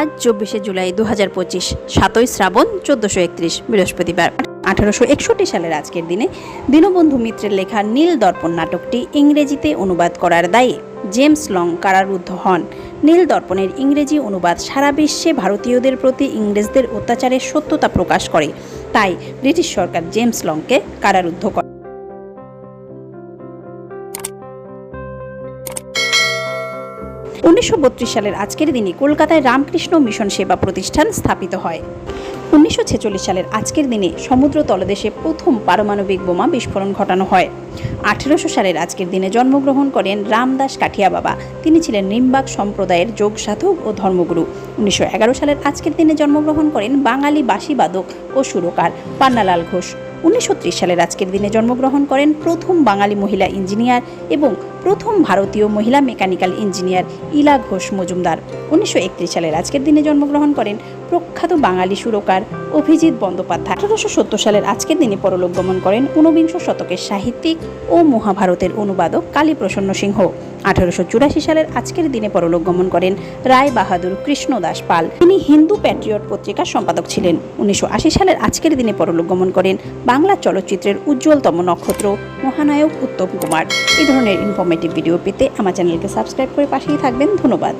আজ চব্বিশে জুলাই দু হাজার পঁচিশ, সাতই শ্রাবণ চোদ্দশো একত্রিশ, বৃহস্পতিবার। আঠারোশো একষট্টি সালের আজকের দিনে দীনবন্ধু মিত্রের লেখা নীল দর্পণ নাটকটি ইংরেজিতে অনুবাদ করার দায়ে জেমস লং কারারুদ্ধ হন। নীল দর্পণের ইংরেজি অনুবাদ সারা বিশ্বে ভারতীয়দের প্রতি ইংরেজদের অত্যাচারের সত্যতা প্রকাশ করে। তাই ব্রিটিশ সরকার জেমস লংকে কারারুদ্ধ করে। উনিশশো বত্রিশ সালের আজকের দিনে কলকাতায় রামকৃষ্ণ মিশন সেবা প্রতিষ্ঠান স্থাপিত হয়। উনিশশো ছেচল্লিশ সালের আজকের দিনে সমুদ্র তলদেশে প্রথম পারমাণবিক বোমা বিস্ফোরণ ঘটানো হয়। আঠেরোশো সালের আজকের দিনে জন্মগ্রহণ করেন রামদাস কাঠিয়া বাবা। তিনি ছিলেন নিম্বাক সম্প্রদায়ের যোগ সাধক ও ধর্মগুরু। উনিশশো এগারো সালের আজকের দিনে জন্মগ্রহণ করেন বাঙালি বাসিবাদক ও সুরকার পান্নালাল ঘোষ। উনিশশো ত্রিশ সালের আজকের দিনে জন্মগ্রহণ করেন প্রথম বাঙালি মহিলা ইঞ্জিনিয়ার এবং প্রথম ভারতীয় মহিলা মেকানিক্যাল ইঞ্জিনিয়ার ইলা ঘোষ মজুমদার। উনিশশো সালের আজকের দিনে জন্মগ্রহণ করেন প্রখ্যাত বাঙালি সুরকার অভিজিৎ বন্দ্যোপাধ্যায়। আঠারোশো সত্তর সালের আজকের দিনে পরলোক গমন করেন ঊনবিংশ শতকের সাহিত্যিক ও মহাভারতের অনুবাদক কালীপ্রসন্ন সিংহ। আঠারোশো চুরাশি সালের আজকের দিনে পরলোক গমন করেন রায় বাহাদুর কৃষ্ণদাস পাল। তিনি হিন্দু প্যাট্রিয়ট পত্রিকার সম্পাদক ছিলেন। উনিশশো আশি সালের আজকের দিনে পরলোক গমন করেন বাংলা চলচ্চিত্রের উজ্জ্বলতম নক্ষত্র মহানায়ক উত্তম কুমার। এই ধরনের ইনফরমেটিভ ভিডিও পেতে আমার চ্যানেলকে সাবস্ক্রাইব করে পাশেই থাকবেন। ধন্যবাদ।